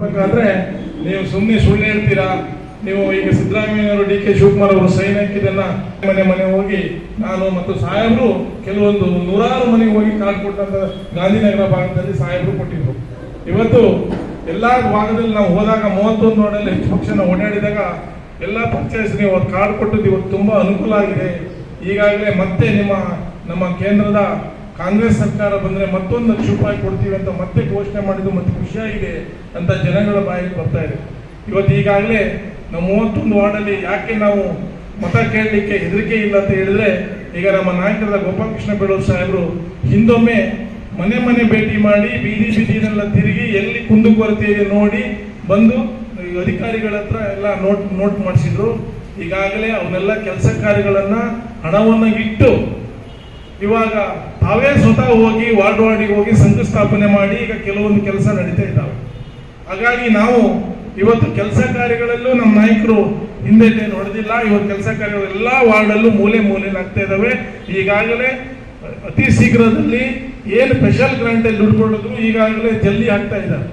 ಬೇಕಾದ್ರೆ ನೀವು ಸುಮ್ಮನೆ ಸುಳ್ಳು ಹೇಳ್ತೀರಾ? ನೀವು ಈಗ ಸಿದ್ದರಾಮಯ್ಯವರು ಡಿ ಕೆ ಶಿವಕುಮಾರ್ ಅವರು ಸೈನ್ ಹಾಕಿದ್ದನ್ನ ಮನೆ ಮನೆ ಹೋಗಿ ನಾನು ಮತ್ತು ಸಾಹೇಬರು ಕೆಲವೊಂದು ನೂರಾರು ಮನೆಗೆ ಹೋಗಿ ಕಾರ್ಡ್ ಕೊಟ್ಟಂತ ಗಾಂಧಿನಗರ ಭಾಗದಲ್ಲಿ ಸಾಹೇಬರು ಕೊಟ್ಟಿದ್ರು. ಇವತ್ತು ಎಲ್ಲಾ ಭಾಗದಲ್ಲಿ ನಾವು ಹೋದಾಗ ಮೂವತ್ತೊಂದು ವಾರ್ಡಲ್ಲಿ ಹೆಚ್ಚು ಪಕ್ಷ ಓಡಾಡಿದಾಗ ಎಲ್ಲ ಪಂಚಾಯತ್ ನೀವು ಕಾರ್ಡ್ ಕೊಟ್ಟದ್ದು ಇವತ್ತು ತುಂಬಾ ಅನುಕೂಲ ಆಗಿದೆ. ಈಗಾಗಲೇ ಮತ್ತೆ ನಿಮ್ಮ, ನಮ್ಮ ಕೇಂದ್ರದ ಕಾಂಗ್ರೆಸ್ ಸರ್ಕಾರ ಬಂದ್ರೆ ಮತ್ತೊಂದು ಲಕ್ಷ ರೂಪಾಯಿ ಕೊಡ್ತೀವಿ ಅಂತ ಮತ್ತೆ ಘೋಷಣೆ ಮಾಡಿದ್ದು ಮತ್ತೆ ಖುಷಿಯಾಗಿದೆ ಅಂತ ಜನಗಳ ಬಾಯಿಗೆ ಬರ್ತಾ ಇದೆ. ಇವತ್ತು ಈಗಾಗಲೇ ನಮ್ಮ ಮೂವತ್ತೊಂದು ವಾರ್ಡಲ್ಲಿ ಯಾಕೆ ನಾವು ಮತ ಕೇಳಲಿಕ್ಕೆ ಹೆದರಿಕೆ ಇಲ್ಲ ಅಂತ ಹೇಳಿದ್ರೆ, ಈಗ ನಮ್ಮ ನಾಯಕರಾದ ಗೋಪಾಲಕೃಷ್ಣ ಬೇಳೂರು ಸಾಹೇಬರು ಹಿಂದೊಮ್ಮೆ ಮನೆ ಮನೆ ಭೇಟಿ ಮಾಡಿ ಬೀದಿ ಬೀದಿನೆಲ್ಲ ತಿರುಗಿ ಎಲ್ಲಿ ಕುಂದುಕೊರತೆ ಇದೆ ನೋಡಿ ಬಂದು ಅಧಿಕಾರಿಗಳ ಹತ್ರ ಎಲ್ಲ ನೋಟ್ ನೋಟ್ ಮಾಡಿಸಿದ್ರು. ಈಗಾಗಲೇ ಅವನ್ನೆಲ್ಲ ಕೆಲಸ ಕಾರ್ಯಗಳನ್ನ ಹಣವನ್ನು ಇಟ್ಟು ಇವಾಗ ತಾವೇ ಸ್ವತಃ ಹೋಗಿ ವಾರ್ಡ್ ವಾರ್ಡಿಗೆ ಹೋಗಿ ಶಂಕುಸ್ಥಾಪನೆ ಮಾಡಿ ಈಗ ಕೆಲವೊಂದು ಕೆಲಸ ನಡೀತಾ ಇದ್ದಾವೆ. ಹಾಗಾಗಿ ನಾವು ಇವತ್ತು ಕೆಲಸ ಕಾರ್ಯಗಳಲ್ಲೂ ನಮ್ಮ ನಾಯಕರು ಹಿಂದೆ ನೋಡಿದಿಲ್ಲ. ಇವತ್ತು ಕೆಲಸ ಕಾರ್ಯಗಳೆಲ್ಲ ವಾರ್ಡಲ್ಲೂ ಮೂಲೆ ಮೂಲೆ ಆಗ್ತಾ ಇದ್ದಾವೆ. ಈಗಾಗಲೇ ಅತಿ ಶೀಘ್ರದಲ್ಲಿ ಏನು ಸ್ಪೆಷಲ್ ಗ್ರಾಂಟಲ್ಲಿ ದುಡ್ಡು ಈಗಾಗಲೇ ಜಲ್ದಿ ಆಗ್ತಾ ಇದ್ದಾರೆ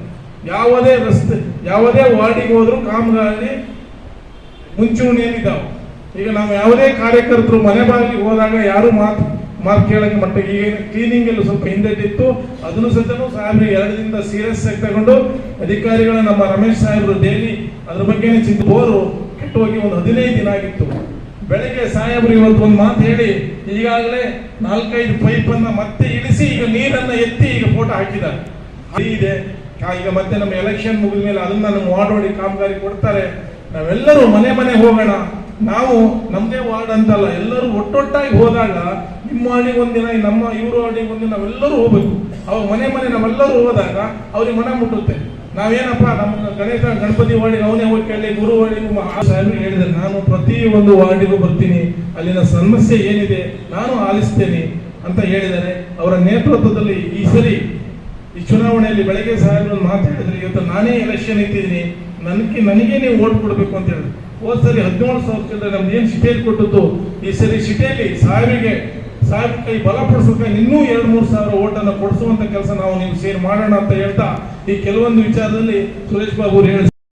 ಯಾವುದೇ ರಸ್ತೆ, ಯಾವುದೇ ವಾರ್ಡಿಗೆ ಹೋದರೂ ಕಾಮಗಾರಿ ಮುಂಚೂಣಿಯಲ್ಲಿದ್ದಾವೆ. ಈಗ ನಾವು ಯಾವುದೇ ಕಾರ್ಯಕರ್ತರು ಮನೆ ಬಾಗಿಲಿಗೆ ಹೋದಾಗ ಯಾರು ಮಾತು ಮಾತು ಕೇಳಕ್ಕೆ ಮತ್ತೆ ಈಗ ಕ್ಲೀನಿಂಗ್ ಎಲ್ಲ ಸ್ವಲ್ಪ ಹಿಂದೆಟ್ಟಿತ್ತು ಅದನ್ನು ಸಹಿತನು ಸಾಹೇಬ್ರಿಗೆ ಎರಡರಿಂದ ಸೀರಿಯಸ್ ಆಗಿ ತಗೊಂಡು ಅಧಿಕಾರಿಗಳ ನಮ್ಮ ರಮೇಶ್ ಸಾಹೇಬರು ಡೈಲಿ ಅದ್ರ ಬಗ್ಗೆ ಚಿಂತೆ ಬೋರು. ಕೆಟ್ಟು ಹೋಗಿ ಒಂದು ಹದಿನೈದು ದಿನ ಆಗಿತ್ತು. ಬೆಳಗ್ಗೆ ಸಾಹೇಬರು ಇವತ್ತು ಒಂದು ಮಾತು ಹೇಳಿ, ಈಗಾಗಲೇ ನಾಲ್ಕೈದು ಪೈಪ್ ಅನ್ನ ಮತ್ತೆ ಇಳಿಸಿ ಈಗ ನೀರನ್ನ ಎತ್ತಿ ಈಗ ಫೋಟೋ ಹಾಕಿದ್ದಾರೆ. ಇದೆ. ಈಗ ಮತ್ತೆ ನಮ್ಮ ಎಲೆಕ್ಷನ್ ಮುಗಿದ ಮೇಲೆ ಅದನ್ನ ನಮ್ಮ ವಾರ್ಡ್ ಕಾಮಗಾರಿ ಕೊಡ್ತಾರೆ. ನಾವೆಲ್ಲರೂ ಮನೆ ಮನೆ ಹೋಗೋಣ. ನಾವು ನಮ್ದೇ ವಾರ್ಡ್ ಅಂತಲ್ಲ, ಎಲ್ಲರೂ ಒಟ್ಟೊಟ್ಟಾಗಿ ಹೋದಾಗ ನಿಮ್ಮ ಹಳ್ಳಿಗೆ ಒಂದಿನ ನಮ್ಮ ಇವ್ರ ಹಳ್ಳಿಗೆ ಒಂದಿನ ನಾವೆಲ್ಲರೂ ಹೋಗ್ಬೇಕು. ಅವಾಗ ಮನೆ ಮನೆ ನಾವೆಲ್ಲರೂ ಹೋದಾಗ ಅವ್ರಿಗೆ ಮನ ಮುಟ್ಟುತ್ತೆ. ನಾವೇನಪ್ಪ, ನಮ್ಮ ಗಣೇಶ ಗಣಪತಿ ವಾರ್ಡಿಗೆ ಅವನೇ ಹೋಗಿ ಕೇಳಿ, ಗುರು ವಾರ್ಡಿಗೂ ಸಾಹೇಬ್ರಿಗೆ ಹೇಳಿದೆ ನಾನು ಪ್ರತಿ ಒಂದು ವಾರ್ಡಿಗೂ ಬರ್ತೀನಿ, ಅಲ್ಲಿನ ಸಮಸ್ಯೆ ಏನಿದೆ ನಾನು ಆಲಿಸ್ತೇನೆ ಅಂತ ಹೇಳಿದ್ದಾರೆ. ಅವರ ನೇತೃತ್ವದಲ್ಲಿ ಈ ಸರಿ ಈ ಚುನಾವಣೆಯಲ್ಲಿ ಬೆಳಗ್ಗೆ ಸಾಹೇಬ್ರು ಮಾತಾಡಿದ್ರೆ ಇವತ್ತು ನಾನೇ ಎಲೆಕ್ಷನ್ ಇಟ್ಟಿದ್ದೀನಿ ನನಗೆ ನನಗೆ ನೀವು ಓಟ್ ಕೊಡಬೇಕು ಅಂತ ಹೇಳಿದ್ರು. ಹೋದ ಸರಿ ಹದಿನೇಳು ಸಾವಿರ ನಮ್ದು ಏನು ಸಿಟಿಯಲ್ಲಿ ಕೊಟ್ಟದ್ದು? ಈ ಸರಿ ಸಿಟಿಯಲ್ಲಿ ಸಾಹೇಬರಿಗೆ ಸಾಹೇಬ್ ಕೈ ಬಲಪಡಿಸೋಕೆ ಇನ್ನೂ ಎರಡು ಮೂರು ಸಾವಿರ ಓಟನ್ನು ಕೊಡಿಸುವಂತ ಕೆಲಸ ನಾವು ನೀವು ಸೇರ್ ಮಾಡೋಣ ಅಂತ ಹೇಳ್ತಾ ಈ ಕೆಲವೊಂದು ವಿಚಾರದಲ್ಲಿ ಸುರೇಶ್ ಬಾಬು ಹೇಳಿ